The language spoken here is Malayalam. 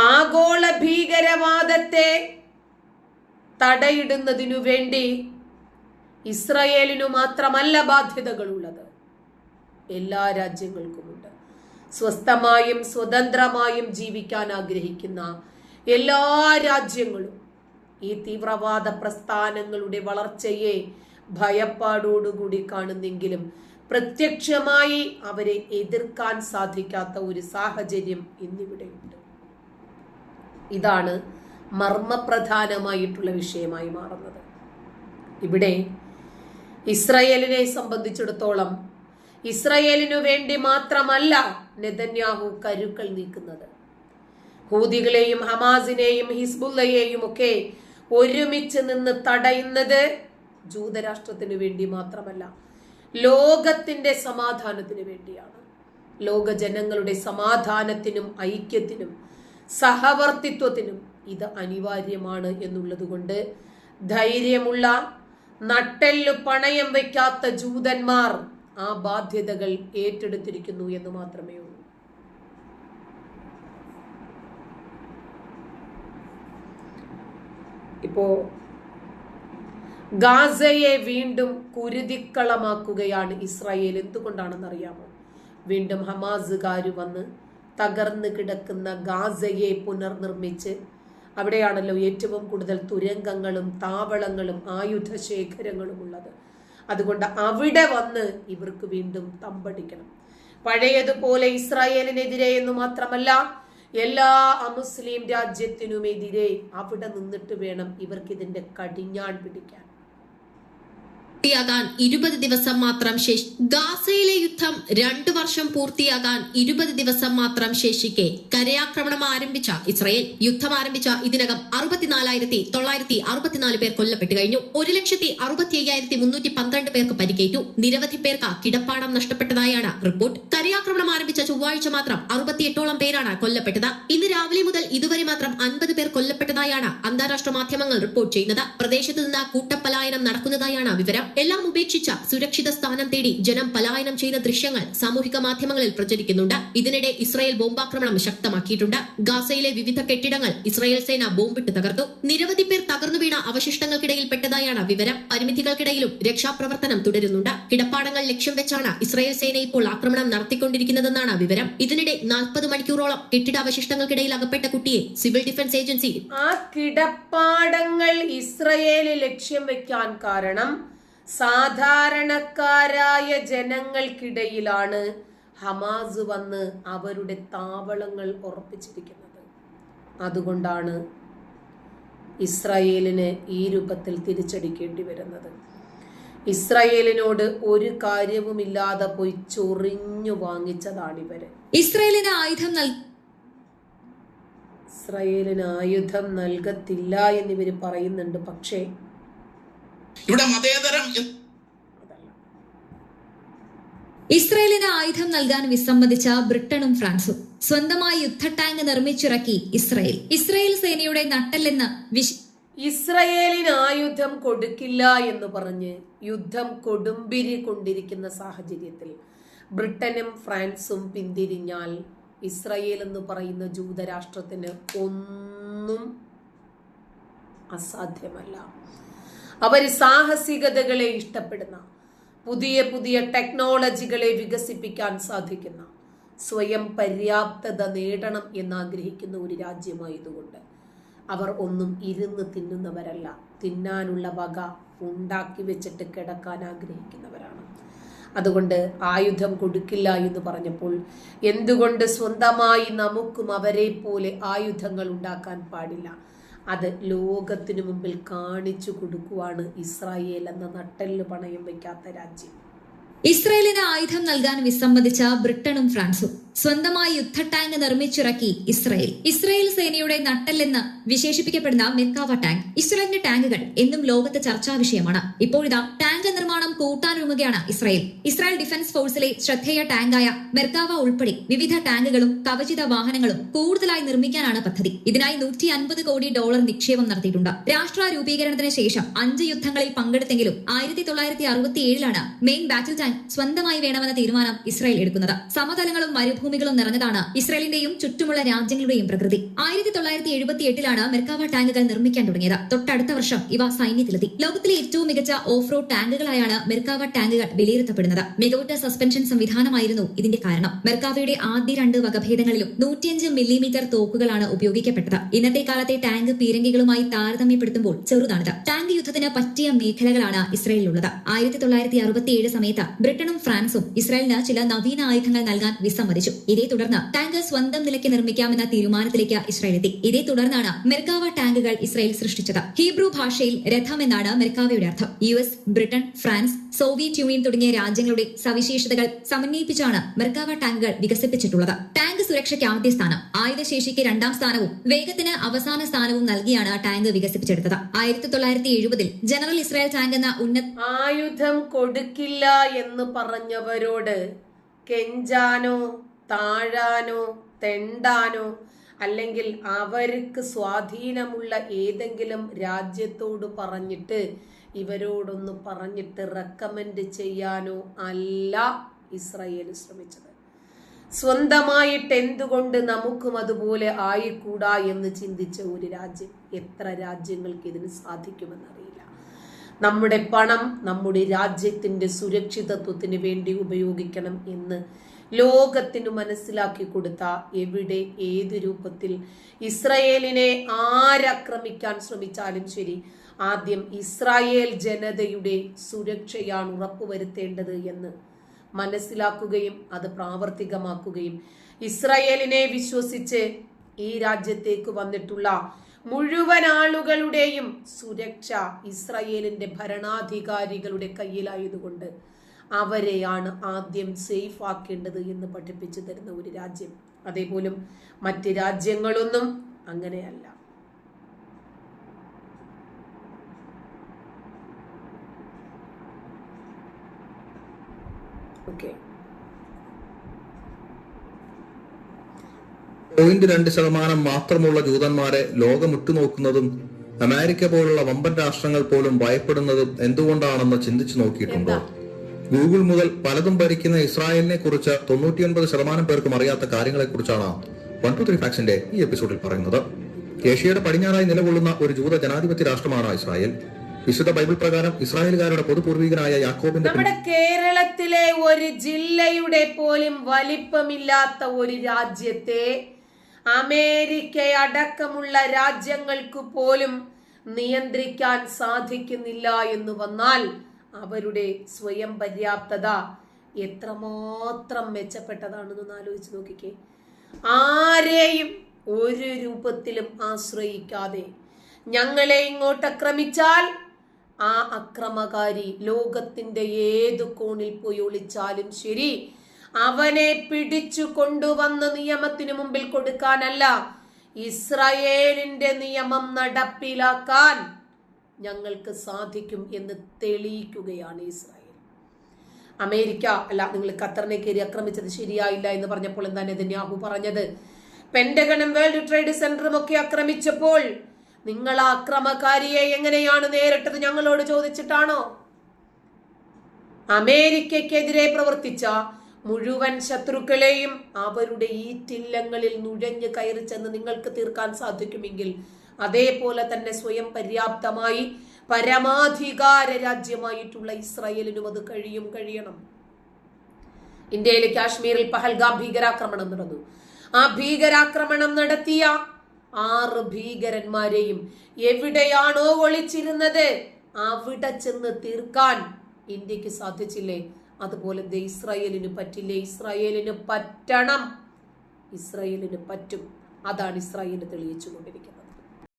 ആഗോള ഭീകരവാദത്തെ തടയിടുന്നതിനു വേണ്ടി ഇസ്രയേലിനു മാത്രമല്ല ബാധ്യതകളുള്ളത്. എല്ലാ രാജ്യങ്ങൾക്കുമുണ്ട്. സ്വസ്ഥമായും സ്വതന്ത്രമായും ജീവിക്കാൻ ആഗ്രഹിക്കുന്ന എല്ലാ രാജ്യങ്ങളും ഈ തീവ്രവാദ പ്രസ്ഥാനങ്ങളുടെ വളർച്ചയെ ഭയപ്പാടോടുകൂടി കാണുന്നെങ്കിലും പ്രത്യക്ഷമായി അവരെ എതിർക്കാൻ സാധിക്കാത്ത ഒരു സാഹചര്യം ഇന്നിവിടെയുണ്ട്. ഇതാണ് മർമ്മപ്രധാനമായിട്ടുള്ള വിഷയമായി മാറുന്നത്. ഇവിടെ ഇസ്രയേലിനെ സംബന്ധിച്ചിടത്തോളം ഇസ്രയേലിനു വേണ്ടി മാത്രമല്ല നെതന്യാഹു കരുക്കൾ നീക്കുന്നത്. ഹൂതികളെയും ഹമാസിനെയും ഹിസ്ബുല്ലയെയും ഒക്കെ ഒരുമിച്ച് നിന്ന് തടയുന്നത് ജൂതരാഷ്ട്രത്തിനു വേണ്ടി മാത്രമല്ല ലോകത്തിന്റെ സമാധാനത്തിന് വേണ്ടിയാണ്. ലോക ജനങ്ങളുടെ സമാധാനത്തിനും ഐക്യത്തിനും സഹവർത്തിത്വത്തിനും ഇത് അനിവാര്യമാണ് എന്നുള്ളതുകൊണ്ട് ധൈര്യമുള്ള നട്ടെല്ലു പണയം വയ്ക്കാത്ത ജൂതന്മാർ ആ ബാധ്യതകൾ ഏറ്റെടുത്തിരിക്കുന്നു എന്ന് മാത്രമേ ഉള്ളൂ. ഇപ്പോ ഗാസയെ വീണ്ടും കുരുതിക്കളമാക്കുകയാണ് ഇസ്രായേൽ. എന്തുകൊണ്ടാണെന്ന് അറിയാമോ വീണ്ടും ഹമാസുകാർ വന്ന് തകർന്നു കിടക്കുന്ന ഗാസയെ പുനർനിർമ്മിച്ച് അവിടെയാണല്ലോ ഏറ്റവും കൂടുതൽ തുരങ്കങ്ങളും താവളങ്ങളും ആയുധശേഖരങ്ങളും ഉള്ളത്. അതുകൊണ്ട് അവിടെ വന്ന് ഇവർക്ക് വീണ്ടും തമ്പടിക്കണം. പഴയതുപോലെ ഇസ്രായേലിനെതിരെ എന്ന് മാത്രമല്ല എല്ലാ അമുസ്ലിം രാജ്യത്തിനുമെതിരെ അവിടെ നിന്നിട്ട് വേണം ഇവർക്ക് ഇതിന്റെ കടിഞ്ഞാൺ പിടിക്കാൻ. പൂർത്തിയാകാൻ ഇരുപത് ദിവസം മാത്രം ശേഷി ഗാസയിലെ യുദ്ധം രണ്ടു വർഷം പൂർത്തിയാകാൻ ഇരുപത് ദിവസം മാത്രം ശേഷിക്കെ കരയാക്രമണം ആരംഭിച്ച ഇസ്രയേൽ. യുദ്ധം ആരംഭിച്ച ഇതിനകം അറുപത്തിനാലായിരത്തി തൊള്ളായിരത്തി അറുപത്തിനാല് പേർ കൊല്ലപ്പെട്ടു കഴിഞ്ഞു. ഒരു ലക്ഷത്തി അറുപത്തി അയ്യായിരത്തി മുന്നൂറ്റി പന്ത്രണ്ട് പേർക്ക് പരിക്കേറ്റു. നിരവധി പേർക്ക് കിടപ്പാടം നഷ്ടപ്പെട്ടതായാണ് റിപ്പോർട്ട്. കരയാക്രമണം ആരംഭിച്ച ചൊവ്വാഴ്ച മാത്രം അറുപത്തിയെട്ടോളം പേരാണ് കൊല്ലപ്പെട്ടത്. ഇന്ന് രാവിലെ മുതൽ ഇതുവരെ മാത്രം അൻപത് പേർ കൊല്ലപ്പെട്ടതായാണ് അന്താരാഷ്ട്ര മാധ്യമങ്ങൾ റിപ്പോർട്ട് ചെയ്യുന്നത്. പ്രദേശത്ത് നിന്ന് കൂട്ടപ്പലായനം നടക്കുന്നതായാണ് വിവരം. എല്ലാം ഉപേക്ഷിച്ച സുരക്ഷിത സ്ഥാനം തേടി ജനം പലായനം ചെയ്യുന്ന ദൃശ്യങ്ങൾ സാമൂഹിക മാധ്യമങ്ങളിൽ പ്രചരിക്കുന്നുണ്ട്. ഇതിനിടെ ഇസ്രായേൽ ബോംബാക്രമണം ശക്തമാക്കിയിട്ടുണ്ട്. ഗാസയിലെ വിവിധ കെട്ടിടങ്ങൾ ഇസ്രായേൽ സേന ബോംബിട്ട് തകർത്തു. നിരവധി പേർ തകർന്നു വീണ അവശിഷ്ടങ്ങൾക്കിടയിൽ പെട്ടതായാണ് വിവരം. പരിമിതികൾക്കിടയിലും രക്ഷാപ്രവർത്തനം തുടരുന്നുണ്ട്. കിടപ്പാടങ്ങൾ ലക്ഷ്യം വെച്ചാണ് ഇസ്രായേൽ സേന ഇപ്പോൾ ആക്രമണം നടത്തിക്കൊണ്ടിരിക്കുന്നതെന്നാണ് വിവരം. ഇതിനിടെ നാൽപ്പത് മണിക്കൂറോളം കെട്ടിടാവശിഷ്ടങ്ങൾക്കിടയിൽ അകപ്പെട്ട കുട്ടിയെ സിവിൽ ഡിഫൻസ് ഏജൻസി ആ കിടപ്പാടങ്ങൾ ഇസ്രയേലിൽ ലക്ഷ്യം വെക്കാൻ കാരണം സാധാരണക്കാരായ ജനങ്ങൾക്കിടയിലാണ് ഹമാസ് വന്ന് അവരുടെ താവളങ്ങൾ ഉറപ്പിച്ചിരിക്കുന്നത്. അതുകൊണ്ടാണ് ഇസ്രായേലിന് ഈ രൂപത്തിൽ തിരിച്ചടിക്കേണ്ടി വരുന്നത്. ഇസ്രായേലിനോട് ഒരു കാര്യവുമില്ലാതെ പോയി ചൊറിഞ്ഞു വാങ്ങിച്ചതാണിവര്. ഇസ്രായേലിന് ആയുധം നൽ ഇസ്രായേലിന് ആയുധം നൽകത്തില്ല എന്നിവര് പറയുന്നുണ്ട്. പക്ഷേ ഇവിടെ മതേതരം എന്ന് ഇസ്രയേലിന് ആയുധം നൽകാൻ വിസമ്മതിച്ച ബ്രിട്ടനും ഫ്രാൻസും സ്വന്തമായി യുദ്ധ ടാങ്ക് നിർമ്മിച്ചിറക്കി ഇസ്രയേൽ. ഇസ്രയേൽ സേനയുടെ നട്ടല്ലെന്ന് വിശ് ഇസ്രയേലിന് ആയുധം കൊടുക്കില്ല എന്ന് പറഞ്ഞ് യുദ്ധം കൊടുമ്പിരി കൊണ്ടിരിക്കുന്ന സാഹചര്യത്തിൽ ബ്രിട്ടനും ഫ്രാൻസും പിന്തിരിഞ്ഞാൽ ഇസ്രയേൽ എന്ന് പറയുന്ന ജൂതരാഷ്ട്രത്തിന് ഒന്നും അസാധ്യമല്ല. അവർ സാഹസികതകളെ ഇഷ്ടപ്പെടുന്ന പുതിയ പുതിയ ടെക്നോളജികളെ വികസിപ്പിക്കാൻ സാധിക്കുന്ന സ്വയം പര്യാപ്തത നേടണം എന്നാഗ്രഹിക്കുന്ന ഒരു രാജ്യമായതുകൊണ്ട് അവർ ഒന്നും ഇരുന്ന് തിന്നുന്നവരല്ല. തിന്നാനുള്ള വക ഉണ്ടാക്കി വെച്ചിട്ട് കിടക്കാൻ ആഗ്രഹിക്കുന്നവരാണ്. അതുകൊണ്ട് ആയുധം കൊടുക്കില്ല എന്ന് പറഞ്ഞപ്പോൾ എന്തുകൊണ്ട് സ്വന്തമായി നമുക്കും അവരെ പോലെ ആയുധങ്ങൾ ഉണ്ടാക്കാൻ പാടില്ല? അത് ലോകത്തിനു മുമ്പിൽ കാണിച്ചു കൊടുക്കുവാണ് ഇസ്രായേൽ എന്ന നട്ടെല്ല് പണയം വയ്ക്കാത്ത രാജ്യം. ഇസ്രയേലിന് ആയുധം നൽകാൻ വിസമ്മതിച്ച ബ്രിട്ടനും ഫ്രാൻസും സ്വന്തമായി യുദ്ധ ടാങ്ക് നിർമ്മിച്ചിറക്കി ഇസ്രയേൽ. ഇസ്രയേൽ സേനയുടെ നട്ടെല്ലെന്ന് വിശേഷിപ്പിക്കപ്പെടുന്ന മെക്കാവ ടാങ്ക്. ഇസ്രയേലിന്റെ ടാങ്കുകൾ എന്നും ലോകത്ത് ചർച്ചാ വിഷയമാണ്. ഇപ്പോഴിതാ ടാങ്ക് നിർമ്മാണം കൂട്ടാനൊരുങ്ങുകയാണ് ഇസ്രയേൽ. ഇസ്രായേൽ ഡിഫൻസ് ഫോഴ്സിലെ ശ്രദ്ധേയ ടാങ്കായ മെർക്കാവ ഉൾപ്പെടെ വിവിധ ടാങ്കുകളും കവചിത വാഹനങ്ങളും കൂടുതലായി നിർമ്മിക്കാനാണ് പദ്ധതി. ഇതിനായി നൂറ്റി അൻപത് കോടി ഡോളർ നിക്ഷേപം നടത്തിയിട്ടുണ്ട്. രാഷ്ട്ര രൂപീകരണത്തിന് ശേഷം അഞ്ച് യുദ്ധങ്ങളിൽ പങ്കെടുത്തെങ്കിലും ആയിരത്തി തൊള്ളായിരത്തി മെയിൻ ബാറ്റിൽ ടാങ്ക് സ്വന്തമായി വേണമെന്ന തീരുമാനം ഇസ്രായേൽ എടുക്കുന്നത്. സമതലങ്ങളും മരുഭൂമികളും നിറഞ്ഞതാണ് ഇസ്രായേലിന്റെയും ചുറ്റുമുള്ള രാജ്യങ്ങളുടെയും പ്രകൃതി. ആയിരത്തി തൊള്ളായിരത്തി എഴുപത്തി എട്ടിലാണ് മെർക്കാവ ടാങ്കുകൾ നിർമ്മിക്കാൻ തുടങ്ങിയത്. തൊട്ടടുത്ത വർഷം ഇവ സൈന്യത്തിലെത്തി. ലോകത്തിലെ ഏറ്റവും മികച്ച ഓഫ് റോഡ് ടാങ്കുകളായാണ് മെർക്കാവ ടാങ്കുകൾ വിലയിരുത്തപ്പെടുന്നത്. മികവുറ്റ സസ്പെൻഷൻ സംവിധാനമായിരുന്നു ഇതിന്റെ കാരണം. മെർക്കാവയുടെ ആദ്യ രണ്ട് വകഭേദങ്ങളിലും നൂറ്റിയഞ്ച് മില്ലിമീറ്റർ തോക്കുകളാണ് ഉപയോഗിക്കപ്പെട്ടത്. ഇന്നത്തെ കാലത്തെ ടാങ്ക് പീരങ്കികളുമായി താരതമ്യപ്പെടുത്തുമ്പോൾ ചെറുതാണിത്. ടാങ്ക് യുദ്ധത്തിന് പറ്റിയ മേഖലകളാണ് ഇസ്രായേലിലുള്ളത്. ആയിരത്തി തൊള്ളായിരത്തി അറുപത്തിയേഴ് സമയത്ത് ബ്രിട്ടനും ഫ്രാൻസും ഇസ്രായേലിന് ചില നവീന ആയുധങ്ങൾ നൽകാൻ വിസമ്മതിച്ചു ഇതേ തുടർന്ന് ടാങ്ക് സ്വന്തം നിലയ്ക്ക് നിർമ്മിക്കാമെന്ന തീരുമാനത്തിലേക്ക് ഇസ്രായേൽ എത്തി. ഇതേ തുടർന്നാണ് മെർക്കാവ ടാങ്കുകൾ ഇസ്രായേൽ സൃഷ്ടിച്ചത്. ഹീബ്രു ഭാഷയിൽ രഥം എന്നാണ് മെർക്കാവയുടെ അർത്ഥം. U S Britain France Soviet Union തുടങ്ങിയ രാജ്യങ്ങളുടെ സവിശേഷതകൾ സമന്വയിപ്പിച്ചാണ് മെർക്കാവ ടാങ്കുകൾ വികസിപ്പിച്ചിട്ടുള്ളത്. ടാങ്ക് സുരക്ഷയ്ക്ക് ആദ്യ സ്ഥാനം. ആയുധശേഷിക്ക് രണ്ടാം സ്ഥാനവും വേഗത്തിന് അവസാന സ്ഥാനവും നൽകിയാണ് ടാങ്ക് വികസിപ്പിച്ചെടുത്തത്. ആയിരത്തി തൊള്ളായിരത്തി എഴുപതിൽ ജനറൽ ഇസ്രായേൽ ടാങ്ക് എന്ന ഉന്നത ആയുധം കൊടുക്കില്ല എന്ന് പറഞ്ഞവരോട് കെഞ്ചാനോ താഴാനോ തെണ്ടാനോ അല്ലെങ്കിൽ അവർക്ക് സ്വാധീനമുള്ള ഏതെങ്കിലും രാജ്യത്തോട് പറഞ്ഞിട്ട് ഇവരോടൊന്ന് പറഞ്ഞിട്ട് റെക്കമെൻഡ് ചെയ്യാനോ അല്ല ഇസ്രയേൽ ശ്രമിച്ചത്. സ്വന്തമായിട്ട് എന്തുകൊണ്ട് നമുക്കും അതുപോലെ ആയിക്കൂടാ എന്ന് ചിന്തിച്ച ഒരു രാജ്യം എത്ര രാജ്യങ്ങൾക്ക് ഇതിന് സാധിക്കുമെന്നറിയില്ല. നമ്മുടെ പണം നമ്മുടെ രാജ്യത്തിന്റെ സുരക്ഷിതത്വത്തിന് വേണ്ടി ഉപയോഗിക്കണം എന്ന് ലോകത്തിന് മനസ്സിലാക്കി കൊടുത്ത എവിടെ ഏത് രൂപത്തിൽ ഇസ്രയേലിനെ ആരാക്രമിക്കാൻ ശ്രമിച്ചാലും ശരി ആദ്യം ഇസ്രായേൽ ജനതയുടെ സുരക്ഷയാണ് ഉറപ്പുവരുത്തേണ്ടത് എന്ന് മനസ്സിലാക്കുകയും അത് പ്രാവർത്തികമാക്കുകയും ഇസ്രായേലിനെ വിശ്വസിച്ച് ഈ രാജ്യത്തേക്ക് വന്നിട്ടുള്ള മുഴുവൻ ആളുകളുടെയും സുരക്ഷ ഇസ്രായേലിന്റെ ഭരണാധികാരികളുടെ കയ്യിലായതുകൊണ്ട് അവരെയാണ് ആദ്യം സേഫ് ആക്കേണ്ടത് എന്ന് പഠിപ്പിച്ചു തരുന്ന ഒരു രാജ്യം. അതേപോലെ മറ്റ് രാജ്യങ്ങളൊന്നും അങ്ങനെയല്ല. ഓക്കെ. പോയിന്റ് രണ്ട് ശതമാനം മാത്രമുള്ള ജൂതന്മാരെ ലോകം ഉറ്റുനോക്കുന്നതും അമേരിക്ക പോലുള്ള വമ്പൻ രാഷ്ട്രങ്ങൾ പോലും ഭയപ്പെടുന്നതും എന്തുകൊണ്ടാണെന്ന് ചിന്തിച്ചു നോക്കിയിട്ടുണ്ടോ? ഗൂഗിൾ മുതൽ പലതും ഭരിക്കുന്ന ഇസ്രായേലിനെ കുറിച്ച് തൊണ്ണൂറ്റിയൊൻപത് ശതമാനം പേർക്കും അറിയാത്ത കാര്യങ്ങളെ കുറിച്ചാണ് വൺ ടു ത്രീ ഫാക്സിന്റെ ഈ എപ്പിസോഡിൽ പറയുന്നത്. ഏഷ്യയുടെ പടിഞ്ഞാറായി നിലകൊള്ളുന്ന ഒരു ജൂത ജനാധിപത്യ രാഷ്ട്രമാണ് ഇസ്രായേൽ. വിശുദ്ധ ബൈബിൾ പ്രകാരം ഇസ്രായേലുകാരുടെ പൊതുപൂർവികനായ യാക്കോബിന്റെ നമ്മുടെ കേരളത്തിലെ ഒരു ജില്ലയുടെ പോലും വലിപ്പമില്ലാത്ത ഒരു രാജ്യത്തെ അമേരിക്ക അടക്കമുള്ള രാജ്യങ്ങൾക്ക് പോലും നിയന്ത്രിക്കാൻ സാധിക്കുന്നില്ല എന്ന് വന്നാൽ അവരുടെ സ്വയം പര്യാപ്തത എത്രമാത്രം മെച്ചപ്പെട്ടതാണെന്നൊന്ന് ആലോചിച്ച് നോക്കിക്കേ. ആരെയും ഒരു രൂപത്തിലും ആശ്രയിക്കാതെ ഞങ്ങളെ ഇങ്ങോട്ട് അക്രമിച്ചാൽ ആ അക്രമകാരി ലോകത്തിന്റെ ഏത് കോണിൽ പോയി ഒളിച്ചാലും ശരി അവനെ പിടിച്ചു കൊണ്ടുവന്ന് നിയമത്തിന് മുമ്പിൽ കൊടുക്കാനല്ല ഇസ്രയേലിന്റെ നിയമം നടപ്പിലാക്കാൻ ഞങ്ങൾക്ക് സാധിക്കും എന്ന് തെളിയിക്കുകയാണ് ഇസ്രായേൽ. അമേരിക്ക അല്ല നിങ്ങൾ ഖത്തറിനെ കയറി ആക്രമിച്ചത് ശരിയായില്ല എന്ന് പറഞ്ഞപ്പോൾ എന്താ നെതന്യാഹു പറഞ്ഞത്? പെൻഡഗണും വേൾഡ് ട്രേഡ് സെന്ററും ഒക്കെ ആക്രമിച്ചപ്പോൾ നിങ്ങൾ ആക്രമകാരിയെ എങ്ങനെയാണ് നേരിട്ടത് ഞങ്ങളോട് ചോദിച്ചിട്ടാണോ? അമേരിക്കക്കെതിരെ പ്രവർത്തിച്ച മുഴുവൻ ശത്രുക്കളെയും അവരുടെ ഈറ്റില്ലങ്ങളിൽ നുഴഞ്ഞു കയറി ചെന്ന് നിങ്ങൾക്ക് തീർക്കാൻ സാധിക്കുമെങ്കിൽ അതേപോലെ തന്നെ സ്വയം പര്യാപ്തമായി പരമാധികാര രാജ്യമായിട്ടുള്ള ഇസ്രായേലിനും അത് കഴിയും കഴിയണം. ഇന്ത്യയിലെ കാശ്മീരിൽ പഹൽഗാം ഭീകരാക്രമണം നടന്നു. ആ ഭീകരാക്രമണം നടത്തിയ ആറ് ഭീകരന്മാരെയും എവിടെയാണോ ഒളിച്ചിരുന്നത്? അവിടെ ചെന്ന് തീർക്കാൻ ഇന്ത്യയ്ക്ക് സാധിച്ചില്ലേ? അതുപോലെ ദേ ഇസ്രായേലിന് പറ്റില്ലേ? ഇസ്രായേലിന് പറ്റണം. ഇസ്രായേലിന് പറ്റും. അതാണ് ഇസ്രായേൽ തെളിയിച്ചു കൊണ്ടിരിക്കുന്നത്